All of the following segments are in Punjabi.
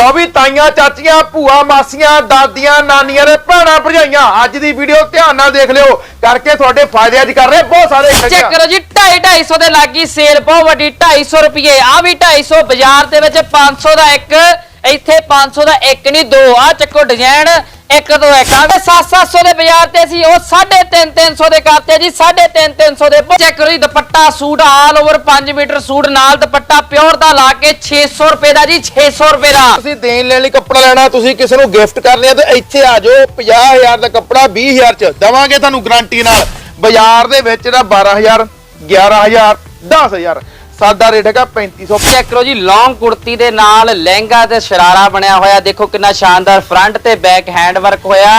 ਲੋ ਵੀ ਤਾਈਆਂ, ਚਾਚੀਆਂ, ਭੂਆ, ਮਾਸੀਆਂ, ਦਾਦੀਆਂ, ਨਾਨੀਆਂ ਦੇ ਭੈਣਾਂ ਭਰਜਾਈਆਂ, ਅੱਜ ਦੀ ਵੀਡੀਓ ਧਿਆਨ ਨਾਲ ਦੇਖ ਲਿਓ। ਕਰਕੇ ਤੁਹਾਡੇ ਫਾਇਦੇ ਅੱਜ ਕਰ ਰਹੇ ਬਹੁਤ ਸਾਰੇ ਚੈੱਕ ਕਰੋ ਜੀ 2.5 250 ਦੇ ਲੱਗੀ ਸੇਲ ਬਹੁਤ ਵੱਡੀ 250 ਰੁਪਏ ਆ ਵੀ 250 ਬਾਜ਼ਾਰ ਦੇ ਵਿੱਚ 500 ਦਾ ਇੱਕ, ਇੱਥੇ 500 ਦਾ ਇੱਕ ਨਹੀਂ, ਦੋ। ਆ ਚੱਕੋ ਡਿਜ਼ਾਈਨ ਇੱਕ ਤੋਂ ਇੱਕ ਆ 7-700 ਦੇ ਬਾਜ਼ਾਰ ਤੇ ਸੀ ਉਹ 3.5 300 ਦੇ ਕਰਤੇ ਜੀ 3.5 300 ਦੇ। ਚੈੱਕ ਕਰੋ ਜੀ dupatta suit all over 5 metre suit ਨਾਲ ਦੁਪੱਟਾ ਪਿਓਰ ਦਾ ਲਾ ਕੇ 600 ਰੁਪਏ ਦਾ ਜੀ 600 ਰੁਪਏ ਦਾ। ਤੁਸੀਂ ਦੇਣ ਲੈਣ ਲਈ ਕੱਪੜਾ ਲੈਣਾ, ਤੁਸੀਂ ਕਿਸੇ ਨੂੰ ਗਿਫਟ ਕਰਨੇ ਆ ਤੇ ਇੱਥੇ ਆ ਜਾਓ 50000 ਦਾ ਕੱਪੜਾ 20000 ਚ ਦਵਾਂਗੇ ਤੁਹਾਨੂੰ ਗਾਰੰਟੀ ਨਾਲ। ਬਾਜ਼ਾਰ ਦੇ ਵਿੱਚ ਇਹਦਾ 12000 11000 10000 ਸਾਦਾ ਰੇਟ ਹੈਗਾ 3500 ਚੈੱਕ ਕਰੋ ਜੀ ਲੌਂਗ ਕੁੜਤੀ ਦੇ ਨਾਲ ਲਹਿੰਗਾ ਤੇ ਸ਼ਰਾਰਾ ਬਣਿਆ ਹੋਇਆ। ਦੇਖੋ ਕਿੰਨਾ ਸ਼ਾਨਦਾਰ ਫਰੰਟ ਤੇ ਬੈਕ ਹੈਂਡ ਵਰਕ ਹੋਇਆ।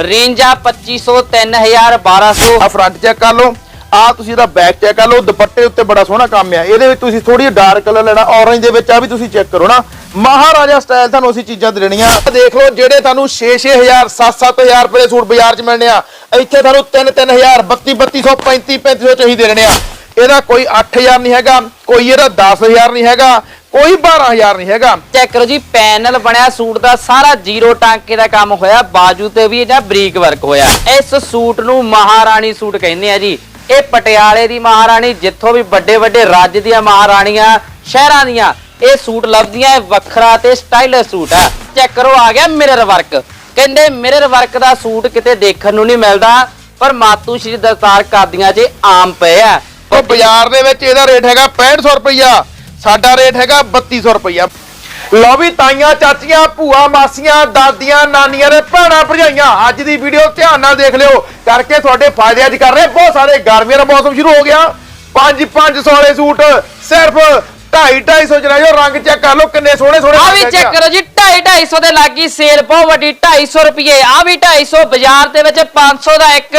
ਰੇਂਜ ਆ 2500 3000 1200 ਆ ਫਰੰਟ ਚੈੱਕ ਕਰ ਲਓ। ਆ ਤੁਸੀਂ ਇਹਦਾ ਬੈਕ ਚੈੱਕ ਕਰ ਲਓ। ਦੁਪੱਟੇ ਉੱਤੇ ਬੜਾ ਸੋਹਣਾ ਕੰਮ ਆ। ਇਹਦੇ ਵਿੱਚ ਤੁਸੀਂ ਥੋੜੀ ਡਾਰਕ ਕਲਰ ਲੈਣਾ ਔਰੇਂਜ ਦੇ ਵਿੱਚ ਆ ਵੀ ਤੁਸੀਂ ਚੈੱਕ ਕਰੋ ਨਾ। ਮਹਾਰਾਜਾ ਸਟਾਈਲ ਤੁਹਾਨੂੰ ਅਸੀਂ ਚੀਜ਼ਾਂ ਦੇਣੀਆਂ। ਦੇਖ ਲਓ ਜਿਹੜੇ ਤੁਹਾਨੂੰ 6-6000 7-7000 ਰੁਪਏ ਦੇ ਸੂਟ ਬਾਜ਼ਾਰ 'ਚ ਮਿਲਣੇ ਆ। ਇੱਥੇ ਤੁਹਾਨੂੰ 3-3000 32-3200 35-3500 ਚ ਹੀ ਦੇਣੇ ਆ। ਇਹਦਾ ਕੋਈ 8000 ਨਹੀਂ ਹੈਗਾ, ਕੋਈ ਇਹਦਾ 10000 ਨਹੀਂ ਹੈਗਾ, ਕੋਈ 12000 ਨਹੀਂ ਹੈਗਾ। ਚੈੱਕ ਕਰੋ ਜੀ, ਪੈਨਲ ਬਣਿਆ, ਸੂਟ ਦਾ ਸਾਰਾ ਜ਼ੀਰੋ ਟਾਂਕੇ ਦਾ ਕੰਮ ਹੋਇਆ, ਬਾਜੂ ਤੇ ਵੀ ਇਹਦਾ ਬਰੀਕ ਵਰਕ ਹੋਇਆ। ਇਸ ਸੂਟ ਨੂੰ ਮਹਾਰਾਣੀ ਸੂਟ ਕਹਿੰਦੇ ਆ ਜੀ। ਇਹ ਪਟਿਆਲੇ ਦੀ ਮਹਾਰਾਣੀ, ਜਿੱਥੋਂ ਵੀ ਵੱਡੇ ਵੱਡੇ ਰਾਜ ਦੀਆਂ ਮਹਾਰਾਣੀਆਂ, ਸ਼ਹਿਰਾਂ ਦੀਆਂ, ਇਹ ਸੂਟ ਲੱਭਦੀਆਂ, ਇਹ ਵੱਖਰਾ ਤੇ ਸਟਾਈਲਿਸ਼ ਸੂਟ ਆ। ਚੈੱਕ ਕਰੋ, ਆ ਗਿਆ ਮਿਰਰ ਵਰਕ ਕਹਿੰਦੇ ਮਿਰਰ ਵਰਕ ਦਾ ਸੂਟ ਕਿਤੇ ਦੇਖਣ ਨੂੰ ਨਹੀਂ ਮਿਲਦਾ, ਪਰ ਮਾਤੂ ਸ਼੍ਰੀ ਦਸਤਾਰ ਕਾਦੀਆਂ 'ਚ ਆਮ ਪਏ ਆ। ਬਾਜ਼ਾਰ ਦੇ ਵਿੱਚ ਇਹਦਾ ਰੇਟ ਹੈਗਾ 6500 ਰੁਪਈਆ। ਸਾਡਾ ਰੇਟ ਹੈਗਾ 3200 ਰੁਪਈਆ। ਲਓ ਵੀ ਤਾਈਆਂ, ਚਾਚੀਆਂ, ਭੂਆ, ਮਾਸੀਆਂ, ਦਾਦੀਆਂ, ਨਾਨੀਆਂ ਦੇ ਭੈਣਾਂ, ਭਰਜਾਈਆਂ, ਅੱਜ ਦੀ ਵੀਡੀਓ ਧਿਆਨ ਨਾਲ ਦੇਖ ਲਿਓ। ਕਰਕੇ ਤੁਹਾਡੇ ਫਾਇਦੇ ਅੱਜ ਕਰ ਰਹੇ ਬਹੁਤ ਸਾਰੇ ਗਰਮੀਆਂ ਦਾ ਮੌਸਮ ਸ਼ੁਰੂ ਹੋ ਗਿਆ। 5 500 ਵਾਲੇ ਸੂਟ ਸਿਰਫ 2.5 250 ਚ ਜਾਓ ਰੰਗ ਚੈੱਕ ਕਰ ਲਓ ਕਿੰਨੇ ਸੋਹਣੇ ਸੋਹਣੇ ਆ ਰੰਗ ਵੀ ਹੈਗੇ ਚੈੱਕ ਆ। ਕਰੋ ਜੀ 2.5 250 ਦੇ ਲੱਗੀ ਸੇਲ ਬਹੁਤ ਵੱਡੀ 250 ਰੁਪਏ ਆ ਵੀ 250 ਬਾਜ਼ਾਰ ਦੇ ਵਿੱਚ 500 ਦਾ ਇੱਕ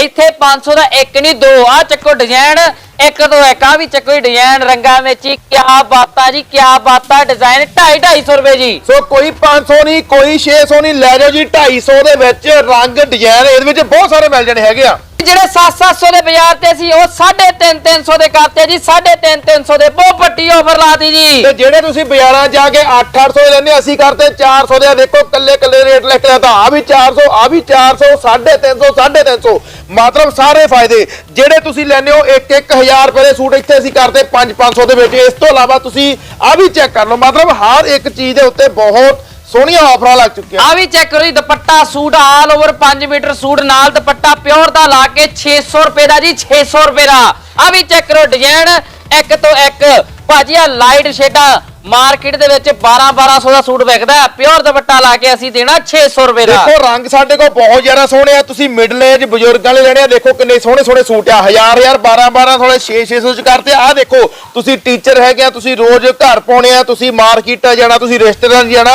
ਇੱਥੇ 500 ਦਾ ਇੱਕ ਨਹੀਂ ਦੋ। ਆ ਚੱਕੋ ਡਿਜ਼ਾਈਨ ਇੱਕ ਤੋਂ ਇੱਕ ਆ ਵੀ ਚੱਕੋ ਡਿਜ਼ਾਈਨ ਰੰਗਾਂ ਵਿੱਚ ਹੀ ਕਿਆ ਬਾਤਾਂ ਜੀ ਕਿਆ ਬਾਤਾਂ ਡਿਜ਼ਾਈਨ 2.5 250 ਰੁਪਏ ਜੀ। ਸੋ ਕੋਈ 500 ਨਹੀਂ ਕੋਈ 600 ਨਹੀਂ ਲੈ ਜਾਓ ਜੀ 250 ਦੇ ਵਿੱਚ ਰੰਗ ਡਿਜ਼ਾਈਨ ਇਹਦੇ ਵਿੱਚ ਬਹੁਤ ਸਾਰੇ ਮਿਲ ਜਾਣੇ ਹੈਗੇ ਆ। ਜਿਹੜੇ 7-700 ਦੇ ਬਾਜ਼ਾਰ ਤੇ ਸੀ, ਉਹ 3.5 300 ਦੇ ਕਰਤੇ ਜੀ 3.5 300 ਦੇ। ਬਹੁਤ ਵੱਡੀ ਆਫਰ ਲਾਤੀ ਜੀ। ਤੇ ਜਿਹੜੇ ਤੁਸੀਂ ਬਾਜ਼ਾਰਾਂ ਜਾ ਕੇ 8-800 ਦੇ ਲੈਂਦੇ ਅਸੀਂ ਕਰਦੇ 400 ਦੇ। ਦੇਖੋ ਕੱਲੇ ਕੱਲੇ ਰੇਟ ਲਿਖ ਲਿਆ ਤਾਂ ਆ ਵੀ 400 ਆ ਵੀ 400 350 350 ਮਤਲਬ ਸਾਰੇ ਫਾਇਦੇ। ਜਿਹੜੇ ਤੁਸੀਂ ਲੈਂਦੇ ਹੋ 1-1000 ਰੁਪਏ ਦੇ ਸੂਟ ਇੱਥੇ ਅਸੀਂ ਕਰਦੇ 5-500 ਦੇ ਵਿੱਚ। ਇਸ ਤੋਂ ਇਲਾਵਾ ਤੁਸੀਂ ਆ ਵੀ ਚੈੱਕ ਕਰ ਲਓ। ਮਤਲਬ ਹਰ ਇੱਕ ਚੀਜ਼ ਦੇ ਉੱਤੇ ਬਹੁਤ ਸੋਹਣੀਆਂ ਆਫਰਾਂ ਲੱਗ ਚੁੱਕੀਆਂ। ਆ ਵੀ ਚੈੱਕ ਕਰੋ ਜੀ, dupatta suit all over 5 metre suit, ਨਾਲ ਦੁਪੱਟਾ ਪਿਓਰ ਦਾ ਲਾ ਕੇ 600 ਰੁਪਏ ਦਾ ਜੀ 600 ਰੁਪਏ ਦਾ। ਆ ਵੀ ਚੈੱਕ ਕਰੋ ਡਿਜ਼ਾਈਨ ਇੱਕ ਤੋਂ ਇੱਕ ਭਾਜੀ ਆ ਲਾਈਟ ਸ਼ੇਡਾਂ ਮਾਰਕੀਟ ਦੇ ਵਿੱਚ 12 1200 ਦਾ ਸੂਟ ਵਿਕਦਾ ਪਿਓਰ ਦੁਪੱਟਾ ਲਾ ਕੇ ਅਸੀਂ ਦੇਣਾ 600 ਰੁਪਏ ਦਾ। ਦੇਖੋ, ਰੰਗ ਸਾਡੇ ਕੋਲ ਬਹੁਤ ਜ਼ਿਆਦਾ ਸੋਹਣੇ ਆ। ਤੁਸੀਂ ਮਿਡਲ ਏਜ ਬਜ਼ੁਰਗਾਂ ਵਾਲੇ ਲੈਣੇ ਆ, ਦੇਖੋ ਕਿੰਨੇ ਸੋਹਣੇ ਸੋਹਣੇ ਸੂਟ ਆ। ਹਜ਼ਾਰ ਹਜ਼ਾਰ 12 12 ਥੋੜੇ 6 600 ਚ ਕਰਤੇ ਆ। ਦੇਖੋ, ਤੁਸੀਂ ਟੀਚਰ ਹੈਗੇ ਆ, ਤੁਸੀਂ ਰੋਜ਼ ਘਰ ਪਾਉਣੇ ਆ, ਤੁਸੀਂ ਮਾਰਕੀਟ ਜਾਣਾ, ਤੁਸੀਂ ਰੈਸਟੋਰੈਂਟ ਜਾਣਾ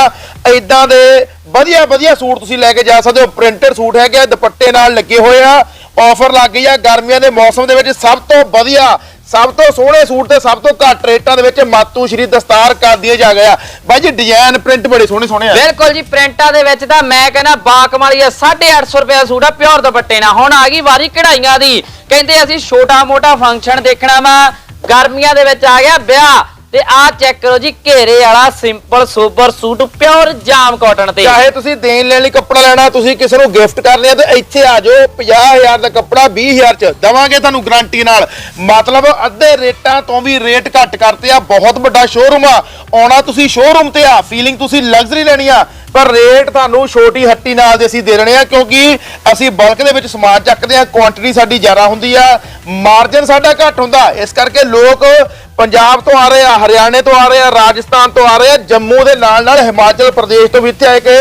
ਐਦਾਂ ਦੇ ਵਧੀਆ ਵਧੀਆ ਸੂਟ ਤੁਸੀਂ ਲੈ ਕੇ ਜਾ ਸਕਦੇ ਹੋ। ਪ੍ਰਿੰਟਡ ਸੂਟ ਹੈਗੇ ਆ, ਦੁਪੱਟੇ ਨਾਲ ਲੱਗੇ ਹੋਏ ਆ। ਆਫਰ ਲੱਗ ਗਈ ਆ, ਗਰਮੀਆਂ ਦੇ ਮੌਸਮ ਦੇ ਵਿੱਚ ਸਭ ਤੋਂ ਵਧੀਆ ਸਭ ਤੋਂ ਸੋਹਣੇ ਸੂਟ ਤੇ ਸਭ ਤੋਂ ਘੱਟ ਰੇਟਾਂ ਦੇ ਵਿੱਚ ਮਾਤੂ ਸ਼੍ਰੀ ਦਸਤਾਰ ਕਰ ਦਿਏ ਜਾ ਗਿਆ। ਬਾਈ ਜੀ ਡਿਜ਼ਾਈਨ ਪ੍ਰਿੰਟ ਬੜੇ ਸੋਹਣੇ ਸੋਹਣੇ ਆ। ਬਿਲਕੁਲ ਜੀ, ਪ੍ਰਿੰਟਾਂ ਦੇ ਵਿੱਚ ਤਾਂ ਮੈਂ ਕਹਿੰਦਾ ਬਾਕਮਾਲੀ ਆ 850 ਰੁਪਏ ਦਾ ਸੂਟ ਆ, ਪਿਓਰ ਦੁਪੱਟੇ ਨਾਲ। ਹੁਣ ਆ ਗਈ ਵਾਰੀ ਕਢਾਈਆਂ ਦੀ। ਕਹਿੰਦੇ ਅਸੀਂ ਛੋਟਾ ਮੋਟਾ ਫੰਕਸ਼ਨ ਦੇਖਣਾ ਵਾ। ਗਰਮੀਆਂ ਦੇ ਵਿੱਚ ਆ ਗਿਆ ਵਿਆਹ। ਤੇ ਆਹ ਚੈੱਕ ਕਰੋ ਜੀ, ਘੇਰੇ ਵਾਲਾ simple sober suit pure jam cotton ਤੇ। ਚਾਹੇ ਤੁਸੀਂ ਦੇਣ ਲੈਣ ਲਈ ਕੱਪੜਾ ਲੈਣਾ, ਤੁਸੀਂ ਕਿਸੇ ਨੂੰ ਗਿਫਟ ਕਰਨੇ ਆ ਤੇ ਇੱਥੇ ਆ ਜਾਓ 50000 ਦਾ ਕੱਪੜਾ 20000 ਚ ਦਵਾਂਗੇ ਤੁਹਾਨੂੰ ਗਾਰੰਟੀ ਨਾਲ। ਮਤਲਬ ਅੱਧੇ ਰੇਟਾਂ ਤੋਂ ਵੀ ਰੇਟ ਘੱਟ ਕਰਤੇ ਆ, ਬਹੁਤ ਵੱਡਾ ਸ਼ੋਰੂਮ ਆ। ਆਉਣਾ ਤੁਸੀਂ ਸ਼ੋਰੂਮ ਤੇ ਆ ਫੀਲਿੰਗ ਤੁਸੀਂ ਲਗਜ਼ਰੀ ਲੈਣੀ ਆ। ਪਰ ਰੇਟ ਤੁਹਾਨੂੰ ਛੋਟੀ ਹੱਟੀ ਨਾਲ ਦੇ ਅਸੀਂ ਦੇ ਰਹੇ ਆ, ਕਿਉਂਕਿ ਅਸੀਂ ਬਲਕ ਦੇ ਵਿੱਚ ਸਮਾਨ ਚੱਕਦੇ ਹਾਂ ਕੁਆਂਟੀਟੀ ਸਾਡੀ ਜ਼ਿਆਦਾ ਹੁੰਦੀ ਆ ਮਾਰਜਨ ਸਾਡਾ ਘੱਟ ਹੁੰਦਾ। ਇਸ ਕਰਕੇ ਲੋਕ ਪੰਜਾਬ ਤੋਂ ਆ ਰਹੇ ਆ, ਹਰਿਆਣੇ ਤੋਂ ਆ ਰਹੇ ਆ, ਰਾਜਸਥਾਨ ਤੋਂ ਆ ਰਹੇ ਆ, ਜੰਮੂ ਦੇ ਨਾਲ ਨਾਲ ਹਿਮਾਚਲ ਪ੍ਰਦੇਸ਼ ਤੋਂ ਵੀ ਇੱਥੇ ਆ ਕੇ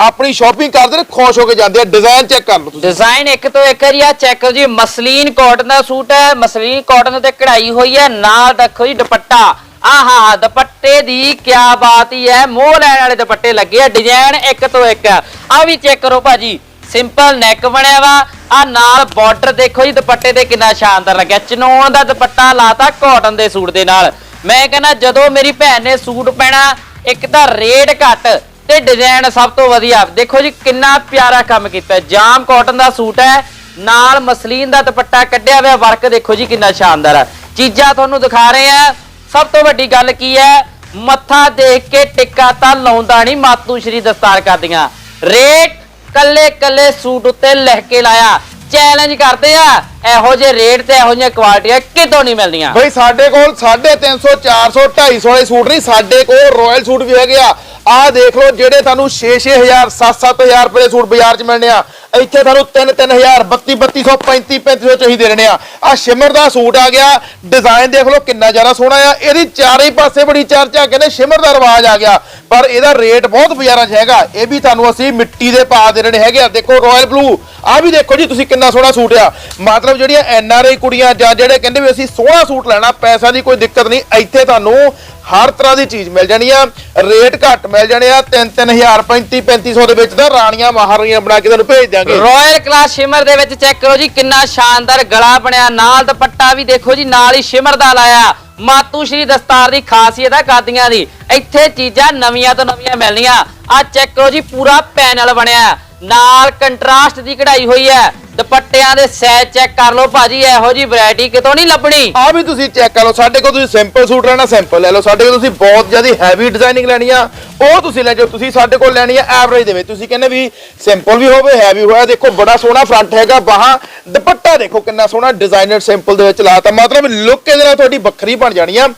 ਆਪਣੀ ਸ਼ਾਪਿੰਗ ਕਰਦੇ ਨੇ, ਖੁਸ਼ ਹੋ ਕੇ ਜਾਂਦੇ ਆ। ਡਿਜ਼ਾਈਨ ਚੈੱਕ ਕਰ ਲਓ ਤੁਸੀਂ। ਡਿਜ਼ਾਈਨ ਇੱਕ ਤੋਂ ਇੱਕ ਹੈ ਚੈੱਕ ਕਰੋ ਜੀ, ਮਸਲੀਨ ਕਾਟਨ ਦਾ ਸੂਟ ਹੈ, ਮਸਲੀਨ ਕਾਟਨ ਤੇ ਕਢਾਈ ਹੋਈ ਹੈ, ਨਾਲ ਦੇਖੋ ਜੀ ਦੁਪੱਟਾ। ਆਹਾ ਦੁਪੱਟੇ ਦੀ ਕਿਆ ਬਾਤ ਹੀ ਹੈ। ਮੋਹ ਲੈਣ ਵਾਲੇ ਦੁਪੱਟੇ ਲੱਗੇ ਆ, ਡਿਜ਼ਾਈਨ ਇੱਕ ਤੋਂ ਇੱਕ। ਆ ਵੀ ਚੈੱਕ ਕਰੋ ਭਾਜੀ, ਸਿੰਪਲ ਨੈਕ ਬਣਿਆ ਵਾ। ਆ ਨਾਲ ਬਾਰਡਰ ਦੇਖੋ ਜੀ, ਦੁਪੱਟੇ ਤੇ ਕਿੰਨਾ ਸ਼ਾਨਦਾਰ ਲੱਗਿਆ। ਚਨੋਣ ਦਾ ਦੁਪੱਟਾ ਲਾਤਾ ਕਾਟਨ ਦੇ ਸੂਟ ਦੇ ਨਾਲ। ਮੈਂ ਕਹਿੰਦਾ, ਜਦੋਂ ਮੇਰੀ ਭੈਣ ਨੇ ਸੂਟ ਪੈਣਾ ਇੱਕ ਤਾਂ ਰੇਟ ਘੱਟ ਤੇ ਡਿਜ਼ਾਈਨ ਸਭ ਤੋਂ ਵਧੀਆ। ਦੇਖੋ ਜੀ, ਕਿੰਨਾ ਪਿਆਰਾ ਕੰਮ ਕੀਤਾ। ਜਾਮ ਕਾਟਨ ਦਾ ਸੂਟ ਹੈ, ਨਾਲ ਮਸਲੀਨ ਦਾ ਦੁਪੱਟਾ ਕੱਢਿਆ ਹੋਇਆ। ਵਰਕ ਦੇਖੋ ਜੀ, ਕਿੰਨਾ ਸ਼ਾਨਦਾਰ। ਹੈ ਚੀਜ਼ਾਂ ਤੁਹਾਨੂੰ ਦਿਖਾ ਰਹੇ ਆ। ਸਭ ਤੋਂ ਵੱਡੀ ਗੱਲ ਕੀ ਹੈ? ਮੱਥਾ ਦੇਖ ਕੇ ਟਿੱਕਾ ਤਾਂ ਲਾਉਂਦਾ ਨਹੀਂ ਮਾਤੂ ਸ਼੍ਰੀ ਦਸਤਾਰ ਕਰਦੀਆਂ। ਰੇਟ ਕੱਲੇ ਕੱਲੇ ਸੂਟ ਉੱਤੇ ਲਿਖ ਕੇ ਲਾਇਆ। ਚੈਲੰਜ ਕਰਦੇ ਆ। ਇਹੋ ਜਿਹੇ ਰੇਟ ਤੇ ਇਹੋ ਜਿਹੀਆਂ ਕੁਆਲਿਟੀਆਂ ਕਿਤੋਂ ਨਹੀਂ ਮਿਲਦੀਆਂ। ਬਈ ਸਾਡੇ ਕੋਲ 350 400 250 ਵਾਲੇ ਸੂਟ ਨਹੀਂ, ਸਾਡੇ ਕੋਲ ਰਾਇਲ ਸੂਟ ਵੀ ਹੈਗੇ ਆ। ਆਹ ਦੇਖ ਲਓ ਜਿਹੜੇ ਤੁਹਾਨੂੰ 6-6000 7-7000 ਰੁਪਏ ਦੇ ਸੂਟ ਬਾਜ਼ਾਰ 'ਚ ਮਿਲਣੇ ਆ। ਇੱਥੇ ਤੁਹਾਨੂੰ 3-3000 32-3200 35-3500 ਚ ਹੀ ਦੇਣੇ ਆ। ਆ ਸ਼ਿਮਰ ਦਾ ਸੂਟ ਆ ਗਿਆ। ਡਿਜ਼ਾਈਨ ਦੇਖ ਲਓ ਕਿੰਨਾ ਜ਼ਿਆਦਾ ਸੋਹਣਾ ਆ। ਇਹਦੀ ਚਾਰੇ ਪਾਸੇ ਬੜੀ ਚਰਚਾ ਕਹਿੰਦੇ ਸ਼ਿਮਰ ਦਾ ਰਿਵਾਜ ਆ ਗਿਆ। ਪਰ ਇਹਦਾ ਰੇਟ ਬਹੁਤ ਬਾਜ਼ਾਰਾਂ 'ਚ ਹੈਗਾ। ਇਹ ਵੀ ਤੁਹਾਨੂੰ ਅਸੀਂ ਮਿੱਟੀ ਦੇ ਪਾ ਦੇ ਰਹੇ ਹੈਗੇ ਆ। ਦੇਖੋ ਰਾਇਲ ਬਲੂ ਆ ਵੀ ਦੇਖੋ ਜੀ, ਤੁਸੀਂ ਕਿੰਨਾ ਸੋਹਣਾ ਸੂਟ ਆ। ਮਤਲਬ ਜਿਹੜੀਆਂ ਐਨ ਆਰ ਆਈ ਕੁੜੀਆਂ ਜਾਂ ਜਿਹੜੇ ਕਹਿੰਦੇ ਵੀ ਅਸੀਂ ਸੋਹਣਾ ਸੂਟ ਲੈਣਾ ਪੈਸਾ ਦੀ ਕੋਈ ਦਿੱਕਤ ਨਹੀਂ। ਇੱਥੇ ਤੁਹਾਨੂੰ ਹਰ ਤਰ੍ਹਾਂ ਦੀ ਚੀਜ਼ ਮਿਲ ਜਾਣੀ ਆ। ਰੇਟ ਘੱਟ ਮਿਲ ਜਾਣੇ ਆ। 3-3000 35-3500 ਦੇ ਵਿੱਚ ਤਾਂ ਰਾਣੀਆਂ ਮਹਾਰਾਣੀਆਂ ਬਣਾ ਕੇ ਤੁਹਾਨੂੰ ਭੇਜ ਦਿਆਂਗੇ। ਰਾਇਲ ਕਲਾਸ ਸ਼ਿਮਰ ਦੇ ਵਿੱਚ ਚੈੱਕ ਕਰੋ ਜੀ, ਕਿੰਨਾ ਸ਼ਾਨਦਾਰ ਗਲਾ ਬਣਿਆ। ਨਾਲ ਦੁਪੱਟਾ ਵੀ ਦੇਖੋ ਜੀ, ਨਾਲ ਹੀ ਸ਼ਿਮਰ ਦਾ ਲਾਇਆ। ਮਾਤੂ ਸ਼੍ਰੀ ਦਸਤਾਰ ਦੀ ਖਾਸੀਅਤ ਹੈ ਕਾਦੀਆਂ ਦੀ। ਇੱਥੇ ਚੀਜ਼ਾਂ ਨਵੀਆਂ ਤੋਂ ਨਵੀਆਂ ਮਿਲਣੀਆਂ। ਆ ਚੈੱਕ ਕਰੋ ਜੀ, ਪੂਰਾ ਪੈਨਲ ਬਣਿਆ। ਨਾਲ ਕੰਟਰਾਸਟ ਦੀ ਕਢਾਈ ਹੋਈ ਹੈ। ਦੁਪੱਟਿਆਂ ਦੇ ਸਾਈਜ਼ ਚੈੱਕ ਕਰ ਲਓ ਭਾਜੀ, ਇਹੋ ਜੀ ਵੈਰਾਈਟੀ ਕਿਤੋਂ ਨਹੀਂ ਲੱਭਣੀ। ਆ ਵੀ ਤੁਸੀਂ ਚੈੱਕ ਕਰ ਲਓ, ਸਾਡੇ ਕੋਲ ਤੁਸੀਂ ਸਿੰਪਲ ਸੂਟ ਲੈਣਾ ਸਿੰਪਲ ਲੈ ਲਓ। ਸਾਡੇ ਕੋਲ ਤੁਸੀਂ ਬਹੁਤ ਜ਼ਿਆਦਾ ਹੈਵੀ ਡਿਜ਼ਾਈਨਿੰਗ ਲੈਣੀ ਆ ਉਹ ਤੁਸੀਂ ਲੈ ਜਾਓ। ਤੁਸੀਂ ਸਾਡੇ ਕੋਲ ਲੈਣੀ ਆ ਐਵਰੇਜ ਦੇ ਵਿੱਚ। ਤੁਸੀਂ ਕਹਿੰਦੇ ਵੀ ਸਿੰਪਲ ਵੀ ਹੋਵੇ ਹੈਵੀ ਹੋਇਆ, ਦੇਖੋ ਬੜਾ ਸੋਹਣਾ ਫਰੰਟ ਹੈਗਾ, ਬਾਹਾਂ, ਦੁਪੱਟਾ ਦੇਖੋ ਕਿੰਨਾ ਸੋਹਣਾ ਡਿਜ਼ਾਈਨਰ ਸਿੰਪਲ ਦੇ ਵਿੱਚ ਲਾਤਾ। ਮਤਲਬ ਲੁੱਕ ਇਹਦੇ ਨਾਲ ਤੁਹਾਡੀ ਵੱਖਰੀ ਬਣ ਜਾਣੀ ਆ।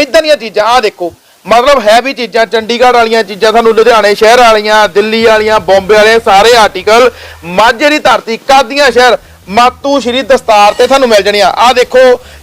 ਇਦਾਂ ਦੀਆਂ ਚੀਜ਼ਾਂ ਆ ਦੇਖੋ ਮਤਲਬ ਹੈਵੀ ਚੀਜ਼ਾਂ, ਚੰਡੀਗੜ੍ਹ ਵਾਲੀਆਂ ਚੀਜ਼ਾਂ ਤੁਹਾਨੂੰ ਲੁਧਿਆਣੇ ਸ਼ਹਿਰ ਵਾਲੀਆਂ, ਦਿੱਲੀ ਵਾਲੀਆਂ, ਬੰਬੇ ਵਾਲੇ ਸਾਰੇ ਆਰਟੀਕਲ ਮਾਝੇ ਦੀ ਧਰਤੀ ਕਾਦੀਆਂ ਸ਼ਹਿਰ, ਮਾਤੂ ਸ਼੍ਰੀ ਦਸਤਾਰ ਤੇ ਤੁਹਾਨੂੰ ਮਿਲ ਜਾਣੀਆਂ। ਆ ਦੇਖੋ,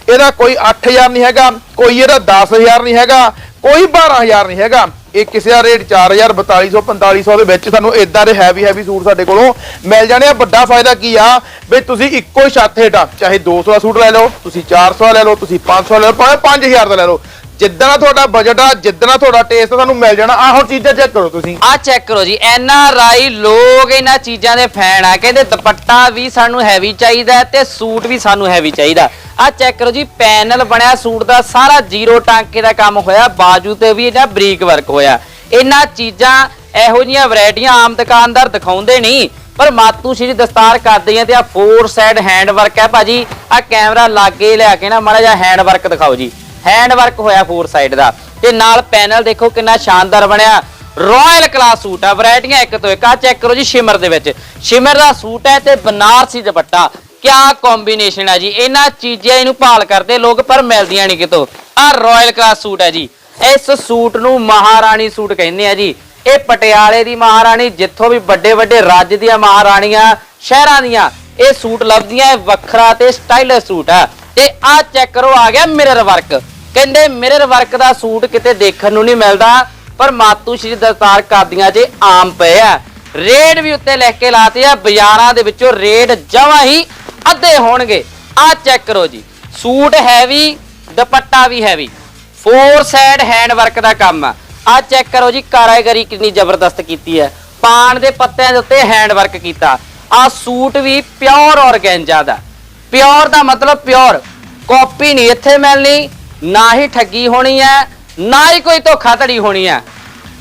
ਇਹਦਾ ਕੋਈ 8000 ਨਹੀਂ ਹੈਗਾ, ਕੋਈ ਇਹਦਾ 10000 ਨਹੀਂ ਹੈਗਾ, ਕੋਈ 12000 ਨਹੀਂ ਹੈਗਾ। ਇਹ ਕਿਸੇ ਦਾ ਰੇਟ 4000 4200 4500 ਦੇ ਵਿੱਚ ਤੁਹਾਨੂੰ ਇਦਾਂ ਦੇ ਹੈਵੀ ਹੈਵੀ ਸੂਟ ਸਾਡੇ ਕੋਲੋਂ ਮਿਲ ਜਾਣੇ ਆ। ਵੱਡਾ ਫਾਇਦਾ ਕੀ ਆ? ਵੀ ਤੁਸੀਂ ਇੱਕੋ ਹੀ ਛੱਤ ਹੇਠਾਂ, ਚਾਹੇ 200 ਦਾ ਸੂਟ ਲੈ ਲਓ, ਤੁਸੀਂ 400 ਦਾ ਲੈ ਲਓ, ਤੁਸੀਂ 500 ਦਾ ਲੈ ਲਓ, ਭਾਵੇਂ 5000 ਦਾ ਲੈ ਲਓ। ਜਿੱਦਾਂ ਤੁਹਾਡਾ ਬਜਟ ਆ ਜਿੱਦਾਂ ਤੁਹਾਡਾ ਟੇਸਟ ਤੁਹਾਨੂੰ ਮਿਲ ਜਾਣਾ। ਆਹ ਹੁਣ ਚੀਜ਼ਾਂ ਚੈੱਕ ਕਰੋ ਤੁਸੀਂ। ਆ ਚੈੱਕ ਕਰੋ ਜੀ। ਐਨ ਆਰ ਆਈ ਲੋਕ ਇਹਨਾਂ ਚੀਜ਼ਾਂ ਦੇ ਫੈਨ ਆ। ਕਹਿੰਦੇ ਦੁਪੱਟਾ ਵੀ ਸਾਨੂੰ ਹੈਵੀ ਚਾਹੀਦਾ ਤੇ ਸੂਟ ਵੀ ਸਾਨੂੰ ਹੈਵੀ ਚਾਹੀਦਾ। ਆ ਚੈੱਕ ਕਰੋ ਜੀ। ਪੈਨਲ ਬਣਿਆ ਸੂਟ ਦਾ। ਸਾਰਾ ਜ਼ੀਰੋ ਟਾਂਕੇ ਦਾ ਕੰਮ ਹੋਇਆ। ਬਾਜੂ ਤੇ ਵੀ ਇਹਦਾ ਬਰੀਕ ਵਰਕ ਹੋਇਆ। ਇਹਨਾਂ ਚੀਜ਼ਾਂ ਇਹੋ ਜੀਆਂ ਵੈਰਾਈਟੀਆਂ ਆਮ ਦੁਕਾਨਦਾਰ ਦਿਖਾਉਂਦੇ ਨਹੀਂ। ਪਰ ਮਾਤੂ ਸ਼੍ਰੀ ਦਸਤਾਰ ਕਰਦੇ ਆ ਤੇ ਆ ਫੋਰ ਸਾਈਡ ਹੈਂਡ ਵਰਕ ਹੈ ਭਾਜੀ। ਆ ਕੈਮਰਾ ਲਾਗੇ ਲਿਆ ਕੇ ਨਾ ਮਾੜਾ ਜਿਹਾ ਹੈਂਡ ਵਰਕ ਦਿਖਾਓ ਜੀ। ਹੈਂਡ ਵਰਕ ਹੋਇਆ ਫੋਰ ਸਾਈਡ ਦਾ। ਤੇ ਨਾਲ ਪੈਨਲ ਦੇਖੋ ਕਿੰਨਾ ਸ਼ਾਨਦਾਰ ਬਣਿਆ। ਰਾਇਲ ਕਲਾਸ ਸੂਟ ਆ ਵੈਰਾਈਟੀਆਂ ਇੱਕ ਤੋਂ ਇੱਕ। ਆ ਚੈੱਕ ਕਰੋ ਜੀ ਸ਼ਿਮਰ ਦੇ ਵਿੱਚ। ਸ਼ਿਮਰ ਦਾ ਸੂਟ ਹੈ ਤੇ ਬਨਾਰਸੀ ਦੁਪੱਟਾ। ਕਿਆ ਕੰਬੀਨੇਸ਼ਨ ਹੈ ਜੀ। ਇਹਨਾਂ ਚੀਜ਼ਾਂ ਇਹਨੂੰ ਭਾਲ ਕਰਦੇ ਲੋਕ, ਪਰ ਮਿਲਦੀਆਂ ਨਹੀਂ ਕਿਤੋਂ। ਆ ਰਾਇਲ ਕਲਾਸ ਸੂਟ ਹੈ ਜੀ। ਇਸ ਸੂਟ ਨੂੰ ਮਹਾਰਾਣੀ ਸੂਟ ਕਹਿੰਦੇ ਆ ਜੀ। ਇਹ ਪਟਿਆਲੇ ਦੀ ਮਹਾਰਾਣੀ, ਜਿੱਥੋਂ ਵੀ ਵੱਡੇ ਵੱਡੇ ਰਾਜ ਦੀਆਂ ਮਹਾਰਾਣੀਆਂ, ਸ਼ਹਿਰਾਂ ਦੀਆਂ ਇਹ ਸੂਟ ਲੱਭਦੀਆਂ ਵੱਖਰਾ ਤੇ ਸਟਾਈਲਿਸ਼ ਸੂਟ ਆ। ਤੇ ਆ ਚੈੱਕ ਕਰੋ, ਆ ਗਿਆ ਮਿਰਰ ਵਰਕ ਕਹਿੰਦੇ, ਮਿਰਰ ਵਰਕ ਦਾ ਸੂਟ ਕਿਤੇ ਦੇਖਣ ਨੂੰ ਨਹੀਂ ਮਿਲਦਾ, ਪਰ ਮਾਤੂ ਸ਼੍ਰੀ ਦਸਤਾਰ ਕਾਦੀਆਂ ਜੇ ਆਮ ਪਏ ਆ। ਰੇਟ ਵੀ ਉੱਤੇ ਲਿਖ ਕੇ ਲਾਤੇ ਆ, ਬਾਜ਼ਾਰਾਂ ਦੇ ਵਿੱਚੋਂ ਰੇਟ ਜਮਾਂ ਹੀ ਅੱਧੇ ਹੋਣਗੇ। ਆ ਚੈੱਕ ਕਰੋ ਜੀ, ਸੂਟ ਹੈਵੀ, ਦੁਪੱਟਾ ਵੀ heavy. Four side hand work ਦਾ ਕੰਮ ਆ। ਆ ਚੈੱਕ ਕਰੋ ਜੀ, ਕਾਰਾਗਰੀ ਕਿੰਨੀ ਜ਼ਬਰਦਸਤ ਕੀਤੀ ਹੈ। ਪਾਨ ਦੇ ਪੱਤਿਆਂ ਦੇ ਉੱਤੇ ਹੈਂਡ ਵਰਕ ਕੀਤਾ। ਆ ਸੂਟ ਵੀ ਪਿਓਰ ਔਰਗੈਂਜਾ ਦਾ। ਪਿਓਰ ਦਾ ਮਤਲਬ ਪਿਓਰ। ਕਾਪੀ ਨਹੀਂ, ਇੱਥੇ ਮਿਲਣੀ। ਨਾ ਹੀ ਠੱਗੀ ਹੋਣੀ ਹੈ ਨਾ ਹੀ ਕੋਈ ਧੋਖਾਧੜੀ ਹੋਣੀ ਹੈ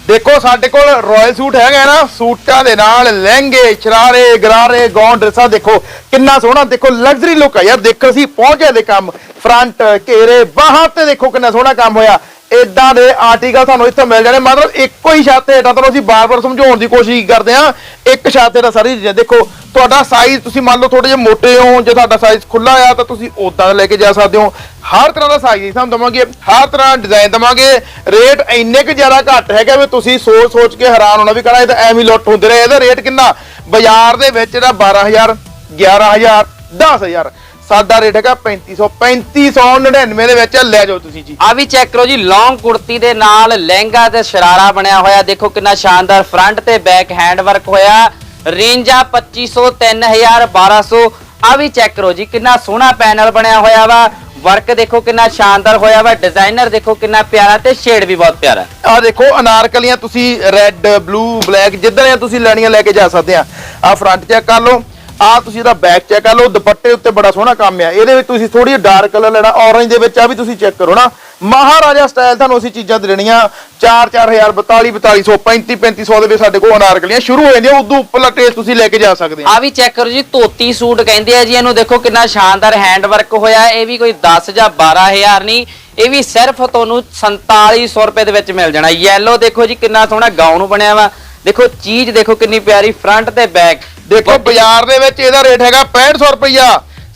ਦੇਖੋ, ਸਾਡੇ ਕੋਲ ਰਾਇਲ ਸੂਟ ਹੈਗਾ ਨਾ, ਸੂਟਾਂ ਦੇ ਨਾਲ ਲਹਿੰਗੇ, ਸ਼ਰਾਰੇ, ਗਰਾਰੇ, ਗੌਨ ਡਰੈਸਾਂ ਦੇਖੋ, ਕਿੰਨਾ ਸੋਹਣਾ, ਦੇਖੋ ਲਗਜ਼ਰੀ ਲੁੱਕ ਆ ਯਾਰ ਦੇਖੋ ਅਸੀਂ ਪਹੁੰਚੇ ਦੇ ਕੰਮ। ਫਰੰਟ ਘੇਰੇ, ਬਾਹਾਂ ਤੇ ਦੇਖੋ ਕਿੰਨਾ ਸੋਹਣਾ ਕੰਮ ਹੋਇਆ। ਇਦਾਂ ਦੇ ਆਰਟੀਕਲ ਤੁਹਾਨੂੰ ਇੱਥੇ ਮਿਲ ਜਾਣੇ। ਮਤਲਬ ਇੱਕੋ ਹੀ ਛੱਤ ਹੇਠਾਂ ਤੁਹਾਨੂੰ ਅਸੀਂ ਬਾਰ-ਬਾਰ ਸਮਝਾਉਣ ਦੀ ਕੋਸ਼ਿਸ਼ ਕਰਦੇ ਆ ਇੱਕ ਛੱਤ ਹੇਠਾਂ ਸਾਰੀ ਚੀਜ਼ਾਂ ਦੇਖੋ, ਤੁਹਾਡਾ ਸਾਈਜ਼ ਤੁਸੀਂ ਮੰਨ ਲਓ ਥੋੜੇ ਜਿਹਾ ਮੋਟੇ ਹੋ, ਜੇ ਤੁਹਾਡਾ ਸਾਈਜ਼ ਖੁੱਲਾ ਆ, ਤਾਂ ਤੁਸੀਂ ਉਦਾਂ ਲੈ ਕੇ ਜਾ ਸਕਦੇ ਹੋ। ਹਰ ਤਰ੍ਹਾਂ ਦਾ ਸਾਈਜ਼ ਤੁਹਾਨੂੰ ਦਵਾਂਗੇ, ਹਰ ਤਰ੍ਹਾਂ ਡਿਜ਼ਾਈਨ ਦਵਾਂਗੇ। ਰੇਟ ਇੰਨੇ ਕੁ ਜ਼ਿਆਦਾ ਘੱਟ ਹੈਗਾ ਵੀ ਤੁਸੀਂ ਸੋਚ ਸੋਚ ਕੇ ਹੈਰਾਨ ਹੋਣਾ ਵੀ ਕਹਣਾ, ਇਹ ਤਾਂ ਐਵੇਂ ਲੁੱਟ ਹੁੰਦੇ ਰਹੇ। ਇਹਦਾ ਰੇਟ ਕਿੰਨਾ? ਬਾਜ਼ਾਰ ਦੇ ਵਿੱਚ ਇਹਦਾ 12000 11000 10000 ਸਾਡਾ ਰੇਟ ਹੈਗਾ 3500 3599 ਦੇ ਵਿੱਚ ਲੈ ਜਾਓ ਤੁਸੀਂ ਜੀ। ਆ ਵੀ ਚੈੱਕ ਕਰੋ ਜੀ ਲੌਂਗ ਕੁੜਤੀ ਦੇ ਨਾਲ ਲਹਿੰਗਾ ਤੇ ਸ਼ਰਾਰਾ ਬਣਿਆ ਹੋਇਆ। ਦੇਖੋ ਕਿੰਨਾ ਸ਼ਾਨਦਾਰ ਫਰੰਟ ਤੇ ਬੈਕ ਹੈਂਡ ਵਰਕ ਹੋਇਆ। ਰੇਂਜ ਆ 2500 3000 1200 ਆ ਵੀ ਚੈੱਕ ਕਰੋ ਜੀ ਕਿੰਨਾ ਸੋਹਣਾ ਪੈਨਲ ਬਣਿਆ ਹੋਇਆ ਵਾ। ਵਰਕ ਦੇਖੋ ਕਿੰਨਾ ਸ਼ਾਨਦਾਰ ਹੋਇਆ ਵਾ। ਡਿਜ਼ਾਈਨਰ ਦੇਖੋ ਕਿੰਨਾ ਪਿਆਰਾ ਤੇ ਸ਼ੇਡ ਵੀ ਬਹੁਤ ਪਿਆਰਾ। ਆ ਦੇਖੋ ਅਨਾਰਕਲੀਆਂ ਤੁਸੀਂ ਰੈੱਡ ਬਲੂ ਬਲੈਕ ਜਿੱਦਾਂ ਤੁਸੀਂ ਲੈਣੀਆਂ ਲੈ ਕੇ ਜਾ ਸਕਦੇ ਆ। ਆ ਫਰੰਟ ਚੈੱਕ ਕਰ ਲਓ। ਆ ਤੁਸੀਂ ਇਹਦਾ ਬੈਕ ਚੈੱਕ ਕਰ ਲਓ, ਦੁਪੱਟੇ ਉੱਤੇ ਬੜਾ ਸੋਹਣਾ ਕੰਮ ਆ। ਇਹਦੇ ਵਿੱਚ ਤੁਸੀਂ ਥੋੜੀ ਡਾਰਕ ਕਲਰ ਲੈਣਾ ਔਰੰਜ ਦੇ ਵਿੱਚ ਆ ਵੀ ਤੁਸੀਂ ਚੈੱਕ ਕਰੋ ਨਾ। ਮਹਾਰਾਜਾ ਸਟਾਈਲ ਤੁਹਾਨੂੰ ਅਸੀਂ ਚੀਜ਼ਾਂ ਦੇਣੀਆਂ। 4-4000 42 4200 35 3500 ਦੇ ਵਿੱਚ ਸਾਡੇ ਕੋਲ ਅਨਾਰਕਲੀਆਂ ਸ਼ੁਰੂ ਹੋ ਜਾਂਦੀਆਂ, ਉਦੋਂ ਉੱਪਰਲਾ ਟੇਸਟ ਤੁਸੀਂ ਲੈ ਕੇ ਜਾ ਸਕਦੇ ਆ ਆ ਵੀ ਚੈੱਕ ਕਰੋ ਜੀ, ਧੋਤੀ ਸੂਟ ਕਹਿੰਦੇ ਆ ਜੀ, ਇਹਨੂੰ ਦੇਖੋ ਕਿੰਨਾ ਸ਼ਾਨਦਾਰ ਹੈਂਡ ਵਰਕ ਹੋਇਆ। ਇਹ ਵੀ ਕੋਈ 10 ਜਾਂ 12000 ਨਹੀਂ, ਇਹ ਵੀ ਸਿਰਫ ਤੁਹਾਨੂੰ 4700 ਰੁਪਏ ਦੇ ਵਿੱਚ ਮਿਲ ਜਾਣਾ। ਯੈਲੋ ਦੇਖੋ ਜੀ, ਕਿੰਨਾ ਸੋਹਣਾ ਗਾਊਨ ਬਣਿਆ ਵਾ। ਦੇਖੋ, ਚੀਜ਼ ਦੇਖੋ ਕਿੰਨੀ ਪਿਆਰੀ ਫਰੰਟ ਤੇ ਬੈਕ ਦੇਖੋ ਬਾਜ਼ਾਰ ਦੇ ਵਿੱਚ ਇਹਦਾ ਰੇਟ ਹੈਗਾ 6500 ਰੁਪਈਆ।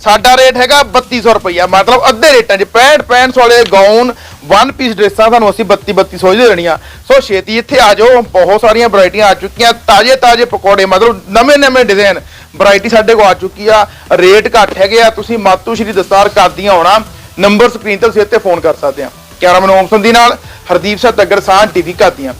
ਸਾਡਾ ਰੇਟ ਹੈਗਾ 3200 ਰੁਪਈਆ। ਮਤਲਬ ਅੱਧੇ ਰੇਟਾਂ 'ਚ 65 65 ਵਾਲੇ ਗਾਊਨ ਵਨ ਪੀਸ ਡਰੈਸਾਂ ਤੁਹਾਨੂੰ ਅਸੀਂ 32 3200 ਦੇ ਦੇਣੀਆਂ। ਸੋ ਛੇਤੀ ਇੱਥੇ ਆ ਜਾਓ ਬਹੁਤ ਸਾਰੀਆਂ ਵੈਰਾਈਟੀਆਂ ਆ ਚੁੱਕੀਆਂ। ਤਾਜ਼ੇ ਤਾਜ਼ੇ ਪਕੌੜੇ ਮਤਲਬ ਨਵੇਂ ਨਵੇਂ ਡਿਜ਼ਾਈਨ ਵੈਰਾਈਟੀ ਸਾਡੇ ਕੋਲ ਆ ਚੁੱਕੀ ਆ। ਰੇਟ ਘੱਟ ਹੈਗੇ ਆ। ਤੁਸੀਂ ਮਾਤੂ ਸ਼੍ਰੀ ਦਸਤਾਰ ਕਰਦੀਆਂ ਆਉਣਾ। ਨੰਬਰ ਸਕਰੀਨ ਤੇ ਤੁਸੀਂ ਇੱਥੇ ਫੋਨ ਕਰ ਸਕਦੇ ਆ। ਕੈਮਰਾਮੈਨ ਓਮ ਸੰਧੀ ਨਾਲ ਹਰਦੀਪ ਸਿੰਘ ਤੱਗੜ ਸਾਹ ਟੀਵੀ ਕਰਦੀਆਂ